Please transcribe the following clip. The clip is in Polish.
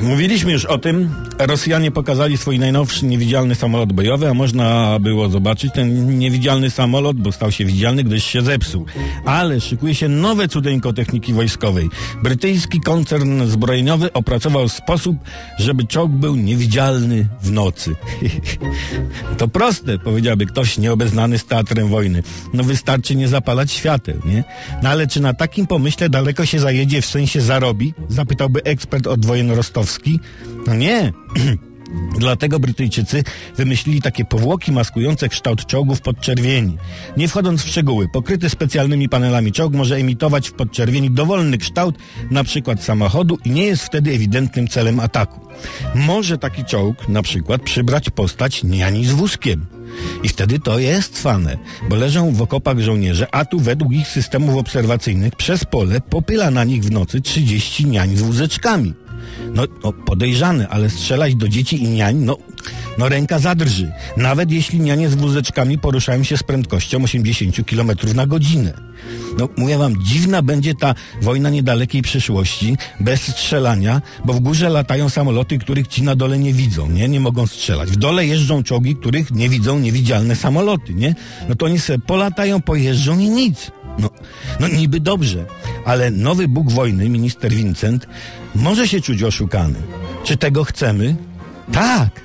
Mówiliśmy już o tym, Rosjanie pokazali swój najnowszy niewidzialny samolot bojowy, a można było zobaczyć ten niewidzialny samolot, bo stał się widzialny, gdyż się zepsuł. Ale szykuje się nowe cudeńko techniki wojskowej. Brytyjski koncern zbrojeniowy opracował sposób, żeby czołg był niewidzialny w nocy. to proste, powiedziałby ktoś nieobeznany z teatrem wojny. No wystarczy nie zapalać świateł, nie? No ale czy na takim pomyśle daleko się zajedzie, w sensie zarobi? Zapytałby ekspert od wojen rostowskich. No nie. Dlatego Brytyjczycy wymyślili takie powłoki maskujące kształt czołgów podczerwieni. Nie wchodząc w szczegóły, pokryty specjalnymi panelami czołg może emitować w podczerwieni dowolny kształt, na przykład samochodu i nie jest wtedy ewidentnym celem ataku. Może taki czołg na przykład przybrać postać niani z wózkiem. I wtedy to jest fane, bo leżą w okopach żołnierze, a tu według ich systemów obserwacyjnych przez pole popyla na nich w nocy 30 niań z wózeczkami. No, no podejrzane, ale strzelać do dzieci i niań, no, no ręka zadrży. Nawet jeśli nianie z wózeczkami poruszają się z prędkością 80 km na godzinę. No mówię wam, dziwna będzie ta wojna niedalekiej przyszłości, bez strzelania, bo w górze latają samoloty, których ci na dole nie widzą, nie? Nie mogą strzelać. W dole jeżdżą czołgi, których nie widzą niewidzialne samoloty, nie? No to oni sobie polatają, pojeżdżą i nic. No, no niby dobrze, ale nowy Bóg wojny, minister Vincent, może się czuć oszukany. Czy tego chcemy? Tak.